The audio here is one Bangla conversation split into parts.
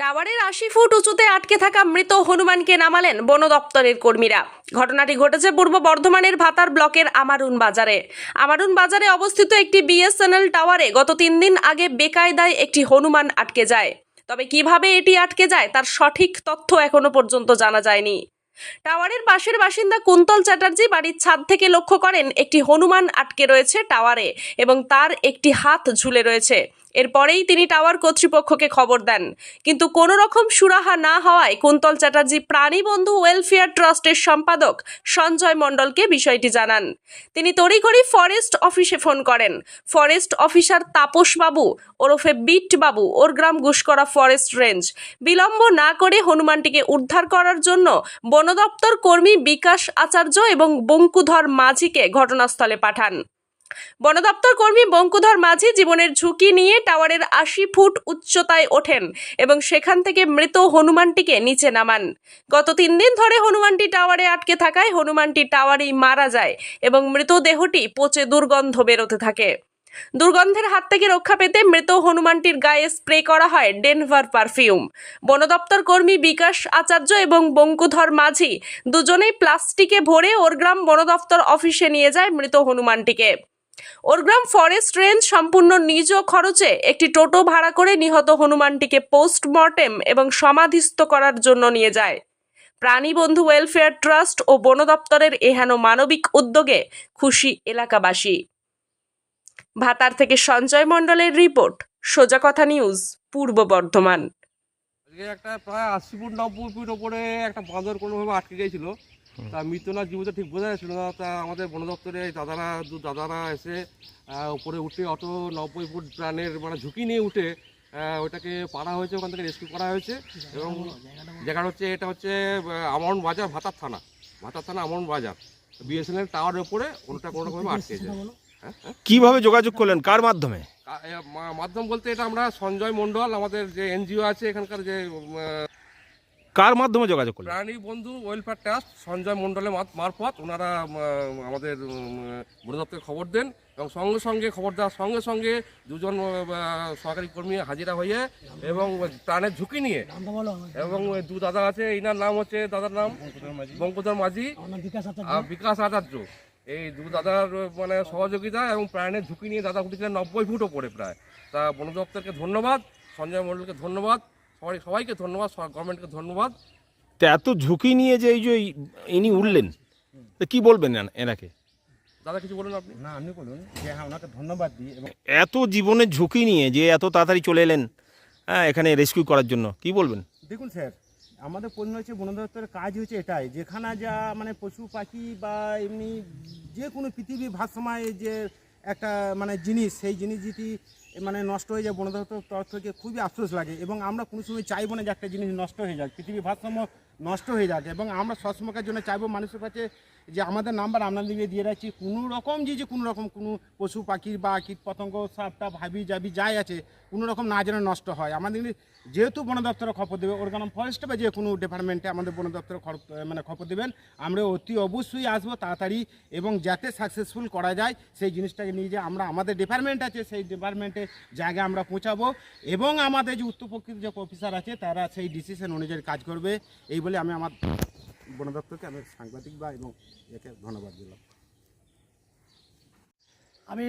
টাওয়ারের আশি ফুট উঁচুতে আটকে থাকা মৃত হনুমানকে নামালেন বন দপ্তরের কর্মীরা। ঘটনাটি ঘটেছে পূর্ব বর্ধমানের ভাতার ব্লকের আমারুন বাজারে। আমারুন বাজারে অবস্থিত একটি বিএসএনএল টাওয়ারে গত তিন দিন আগে বেকায়দায় একটি হনুমান আটকে যায়। তবে কীভাবে এটি আটকে যায় তার সঠিক তথ্য এখনও পর্যন্ত জানা যায়নি। টাওয়ারের পাশের বাসিন্দা কুন্তল চ্যাটার্জি বাড়ির ছাদ থেকে লক্ষ্য করেন একটি হনুমান আটকে রয়েছে টাওয়ারে এবং তার একটি হাত ঝুলে রয়েছে। এরপরেই তিনি টাওয়ার কর্তৃপক্ষকে খবর দেন। কিন্তু কোনো রকম সুরাহা না হওয়ায় কুন্তল চ্যাটার্জি প্রাণী বন্ধু ওয়েলফেয়ার ট্রাস্টের সম্পাদক সঞ্জয় মণ্ডলকে বিষয়টি জানান। তিনি তড়িঘড়ি ফরেস্ট অফিসে ফোন করেন। ফরেস্ট অফিসার তাপস বাবু, ওরফে বিট বাবু, ওর গ্রাম গুসকরা ফরেস্ট রেঞ্জ। বিলম্ব না করে হনুমানটিকে উদ্ধার করার জন্য বন দপ্তর কর্মী বিকাশ আচার্য এবং বঙ্কুধর মাঝিকে ঘটনাস্থলে পাঠান। বন দপ্তর কর্মী বঙ্কুধর মাঝি জীবনের ঝুঁকি নিয়ে টাওয়ারের আশি ফুট উচ্চতায় ওঠেন এবং সেখান থেকে মৃত হনুমানটিকে নিচে নামান। গত তিন দিন ধরে হনুমানটি টাওয়ারে আটকে থাকায় হনুমানটি টাওয়ারেই মারা যায় এবং মৃতদেহটি পচে দুর্গন্ধ বেরোতে থাকে। দুর্গন্ধের হাত থেকে রক্ষা পেতে মৃত হনুমানটির গায়ে স্প্রে করা হয় ডেনভার পারফিউম। বন দপ্তর কর্মী বিকাশ আচার্য এবং বঙ্কুধর মাঝি দুজনেই প্লাস্টিকে ভরে ওরগ্রাম বন দপ্তর অফিসে নিয়ে যায় মৃত হনুমানটিকে। ওরগ্রাম ফরেস্ট রেঞ্জ সম্পূর্ণ নিজ খরচে একটি টোটো ভাড়া করে নিহত হনুমানটিকে পোস্টমর্টেম এবং সমাধিস্থ করার জন্য নিয়ে যায়। প্রাণী বন্ধু ওয়েলফেয়ার ট্রাস্ট ও বন দপ্তরের এহেন মানবিক উদ্যোগে খুশি এলাকাবাসী। ভাতার থেকে সঞ্জয় মণ্ডলের রিপোর্ট, সোজা কথা নিউজ, পূর্ব বর্ধমান। একটা প্রায় আশি ফুট, নব্বই ফুট ওপরে একটা বাঁদর কোনোভাবে আটকে তা মৃত না জীবিত ঠিক বোঝা যাচ্ছিল না। তা আমাদের বন দপ্তরে দাদারা দু দাদারা এসে উপরে উঠে অত নব্বই ফুট প্রাণের মানে ঝুঁকি নিয়ে উঠে ওটাকে পাড়া হয়েছে ওখান থেকে রেস্কিউ করা হয়েছে। এবং জায়গাটা হচ্ছে এটা হচ্ছে আমন বাজার ভাতার থানা। ভাতার থানা আমন বাজার। বিএসএনএল টাওয়ারের উপরে ওটা কোনো রকমভাবে আটকেছে হ্যাঁ হ্যাঁ। কীভাবে যোগাযোগ করলেন? কার মাধ্যমে? মাধ্যম বলতে এটা আমরা সঞ্জয় মণ্ডল আমাদের যে এনজিও আছে এখানকার যে কার মাধ্যমে যোগাযোগ করলেন? প্রাণী বন্ধু ওয়েলফেয়ার ট্রাস্ট সঞ্জয় মণ্ডলের মারফত ওনারা আমাদের উম, বন দপ্তরে খবর দেন এবং সঙ্গে সঙ্গে খবর দেওয়ার সঙ্গে সঙ্গে দুজন সরকারি কর্মী হাজিরা হয়ে এবং প্রাণের ঝুঁকি নিয়ে এবং দু দাদা আছে এনার নাম হচ্ছে দাদার নাম বঙ্কুধর মাঝি আর বিকাশ আচার্য। এই দু দাদার মানে সহযোগিতা এবং প্রাণের ঝুঁকি নিয়ে দাদা উঠেছিলেন নব্বই ফুট ওপরে প্রায়। তা বন দপ্তরকে ধন্যবাদ সঞ্জয় মণ্ডলকে ধন্যবাদ। সবাই সবাইকে ধন্যবাদ গভর্নমেন্টকে ধন্যবাদ। তো এত ঝুঁকি নিয়ে যে এই যে ইনি উঠলেন তো কি বলবেন এনাকে? দাদা কিছু বলুন আপনি? না আপনি বলুন যে হ্যাঁ ওনাকে ধন্যবাদ দিই এবং এত জীবনের ঝুঁকি নিয়ে যে এত তাড়াতাড়ি চলে এলেন হ্যাঁ এখানে রেস্কিউ করার জন্য কি বলবেন? দেখুন স্যার আমাদের পণ্য হচ্ছে বন দপ্তরের কাজ হচ্ছে এটাই যেখানে যা মানে পশু পাখি বা এমনি যে কোনো পৃথিবী ভারসাম্য যে একটা মানে জিনিস সেই জিনিস যদি মানে নষ্ট হয়ে যায় বন দপ্তর তরফ থেকে খুবই আফসোস লাগে এবং আমরা কোনো সময় চাইব না যে একটা জিনিস নষ্ট হয়ে যাক। পৃথিবীর ভারসাম্য নষ্ট হয়ে যাক এবং আমরা সবসময়ের জন্য চাইব মানুষের কাছে যে আমাদের নাম্বার আপনাদেরকে দিয়ে রাখছি। কোনো রকম যে যে কোনো রকম কোনো পশু পাখির বা কীট পতঙ্গ সাপটা, ভাবি যাবি যাই আছে, কোনো রকম না যেন নষ্ট হয়। আমাদের যেহেতু বন দপ্তরে খবর দেবে ওরগান ফরেস্ট বা যে কোনো ডিপার্টমেন্টে আমাদের বন দপ্তরে মানে খবর দেবেন। আমরা অতি অবশ্যই আসব তাড়াতাড়ি এবং যাতে সাকসেসফুল করা যায়, সেই জিনিসটাকে নিয়ে যে আমরা, আমাদের ডিপার্টমেন্ট আছে, সেই ডিপার্টমেন্টে জায়গায় আমরা পৌঁছাবো। এবং আমাদের যে উত্তরপক্ষের যে অফিসার আছে, তারা সেই ডিসিশন অনুযায়ী কাজ করবে। এই বলে আমি আমার বন দপ্তরকে আমি সাংবাদিক বা এবং একে ধন্যবাদ দিলাম। আমি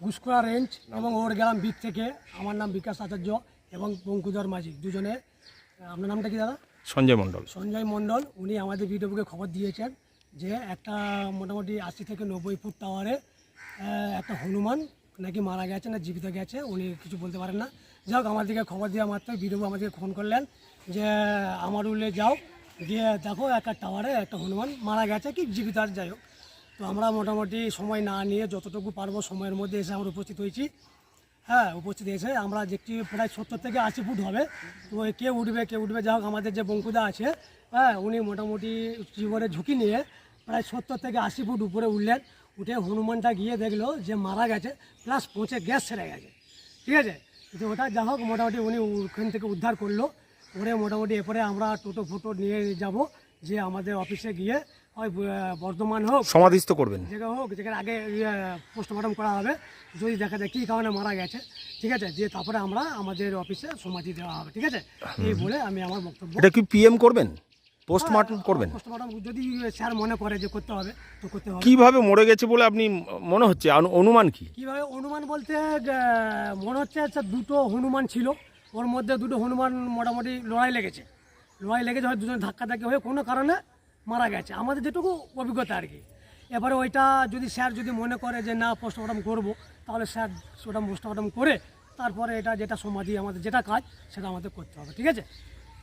গুসকরা রেঞ্জ এবং ওর গ্রাম বিট থেকে আমার নাম বিকাশ আচার্য এবং বঙ্কুধর মাঝি দুজনে আপনার নামটা কি দাদা? সঞ্জয় মণ্ডল। সঞ্জয় মণ্ডল উনি আমাদের বিডিওকে খবর দিয়েছেন যে একটা মোটামুটি আশি থেকে নব্বই ফুট টাওয়ারে একটা হনুমান নাকি মারা গেছে না জীবিত গেছে উনি কিছু বলতে পারেন না। যাই হোক আমাদেরকে খবর দেওয়া মাত্র বিডিও আমাদেরকে ফোন করলেন যে আমার উল্লে যাও দিয়ে দেখো একটা টাওয়ারে একটা হনুমান মারা গেছে কি? জীবিত আছে, যাই হোক। তো আমরা মোটামুটি সময় না নিয়ে যতটুকু পারব সময়ের মধ্যে এসে আমরা উপস্থিত হয়েছি। হ্যাঁ উপস্থিত এসে আমরা দেখছি প্রায় সত্তর থেকে আশি ফুট হবে। তো কে উঠবে কে উঠবে, যাই হোক, আমাদের যে বঙ্কুদা আছে হ্যাঁ উনি মোটামুটি জীবনের ঝুঁকি নিয়ে প্রায় সত্তর থেকে আশি ফুট উপরে উঠলেন। উঠে হনুমানটা গিয়ে দেখল যে মারা গেছে প্লাস পৌঁছে গ্যাস ছেড়ে গেছে। ঠিক আছে? তো ওটা যা হোক, মোটামুটি উনি ওখান থেকে উদ্ধার করল। করে মোটামুটি এরপরে আমরা টোটো ফোটো নিয়ে যাব যে আমাদের অফিসে গিয়ে হয় বর্ধমান হোক সমাধিস্থ করবেন। যেটা হোক যেখানে আগে পোস্টমর্টম করা হবে যদি দেখা যায় কী কারণে মারা গেছে ঠিক আছে? দিয়ে তারপরে আমরা আমাদের অফিসে সমাধি দেওয়া হবে ঠিক আছে? এই বলে আমি আমার বক্তব্য এটা কি পিএম করবেন? পোস্টমর্টম করবেন? পোস্টমর্টম যদি স্যার মনে করে যে করতে হবে তো করতে হবে। কীভাবে মরে গেছে বলে আপনি মনে হচ্ছে? অনুমান কি? কীভাবে অনুমান বলতে মনে হচ্ছে যে দুটো হনুমান ছিল ওর মধ্যে দুটো হনুমান মোটামুটি লড়াই লেগেছে। লড়াই লেগেছে হয় দুজন ধাক্কাধাক্কি হয়ে কোনো কারণে মারা গেছে। আমাদের যেটুকু অভিজ্ঞতা আর কি। এবারে ওইটা যদি স্যার যদি মনে করে যে না পোস্টমর্টম করব তাহলে স্যার ওটা পোস্টমর্টম করে তারপরে এটা যেটা সমাধি আমাদের যেটা কাজ সেটা আমাদের করতে হবে ঠিক আছে?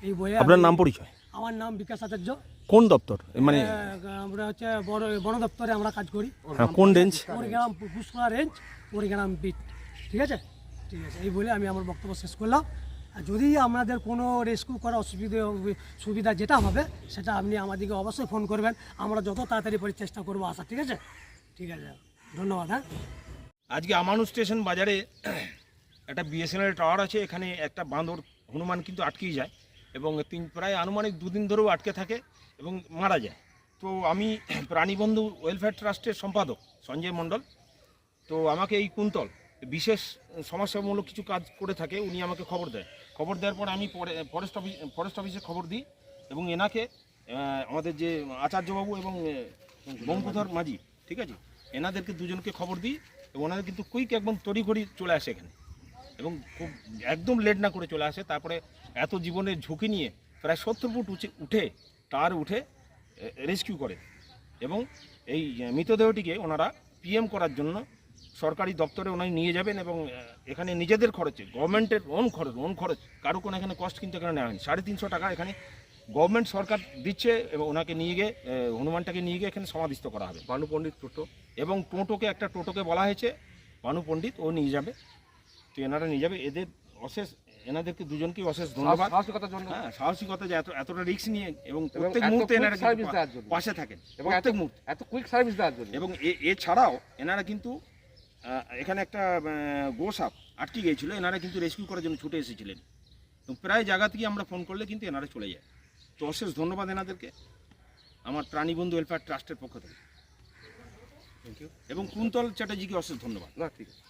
এই বইয়ে আপনার নাম পরিচয়? আমার নাম বিকাশ আচার্য। কোন দপ্তর? মানে আমরা হচ্ছে বড় বন দপ্তরে আমরা কাজ করি। হ্যাঁ, কোন রেঞ্জ পরিগ্রাম পুষ্করা রেঞ্জ পরিগ্রাম বিট ঠিক আছে? ঠিক আছে, এই বলে আমি আমার বক্তব্য শেষ করলাম। আর যদি আপনাদের কোনো রেস্কিউ করার অসুবিধে সুবিধা যেটা হবে, সেটা আপনি আমাদেরকে অবশ্যই ফোন করবেন। আমরা যত তাড়াতাড়ি করে চেষ্টা করব আসা ঠিক আছে? ঠিক আছে, ধন্যবাদ হ্যাঁ? আজকে আমানু স্টেশন বাজারে একটা বিএসএনএল টাওয়ার আছে, এখানে একটা বাঁদর হনুমান কিন্তু আটকেই যায় এবং তিন, প্রায় আনুমানিক দুদিন ধরেও আটকে থাকে এবং মারা যায়। তো আমি প্রাণীবন্ধু ওয়েলফেয়ার ট্রাস্টের সম্পাদক সঞ্জয় মণ্ডল। তো আমাকে এই কুন্তল বিশেষ সমস্যামূলক কিছু কাজ করে থাকে, উনি আমাকে খবর দেয়। খবর দেওয়ার পর আমি পরে ফরেস্ট অফিস ফরেস্ট অফিসে খবর দিই এবং এনাকে আমাদের যে আচার্যবাবু এবং বঙ্কুধর মাঝি, ঠিক আছে? এনাদেরকে দুজনকে খবর দিই এবং ওনাদের কিন্তু কুইক একদম তড়িঘড়ি চলে আসে এখানে। এবং খুব একদম লেট না করে চলে আসে, তারপরে এত জীবনের ঝুঁকি নিয়ে প্রায় সত্তর ফুট উঠে উঠে টার উঠে রেস্কিউ করে। এবং এই মৃতদেহটিকে ওনারা পিএম করার জন্য সরকারি দপ্তরে ওনারা নিয়ে যাবেন এবং এখানে নিজেদের খরচে গভর্নমেন্টের ওন খরচ ওন খরচ কারও কোনো এখানে কষ্ট কিন্তু এখানে নেওয়া হয়নি। সাড়ে তিনশো টাকা এখানে গভর্নমেন্ট সরকার দিচ্ছে এবং ওনাকে নিয়ে গিয়ে হনুমানটাকে নিয়ে গিয়ে এখানে সমাধিস্থ করা হবে। বানু পণ্ডিত টোটো? এবং টোটোকে একটা টোটোকে বলা হয়েছে বানু পণ্ডিত ও নিয়ে যাবে। তো এনারা নিয়ে যাবে। এদের অশেষ এনাদেরকে দুজনকেই অশেষ ধন্যবাদ। সাহসিকতার জন্য? হ্যাঁ সাহসিকতা যে এত এতটা রিস্ক নিয়ে এবং প্রত্যেক মুহূর্তে এনারা কিন্তু দেওয়ার জন্য। পাশে থাকেন। এবং এত প্রত্যেক মুহূর্তে। এত কুইক সার্ভিস দেওয়ার জন্য। এবং এ- এছাড়াও এনারা কিন্তু এখানে একটা গোসাপ আটকে গিয়েছিল এনারা কিন্তু রেস্কিউ করার জন্য ছুটে এসেছিলেন। এবং প্রায় জায়গা থেকে আমরা ফোন করলে কিন্তু এনারা চলে যায়। তো অশেষ ধন্যবাদ এনাদেরকে আমার প্রাণীবন্ধু ওয়েলফেয়ার ট্রাস্টের পক্ষ থেকে। থ্যাংক ইউ এবং কুন্তল চ্যাটার্জিকে অশেষ ধন্যবাদ। না ঠিক আছে।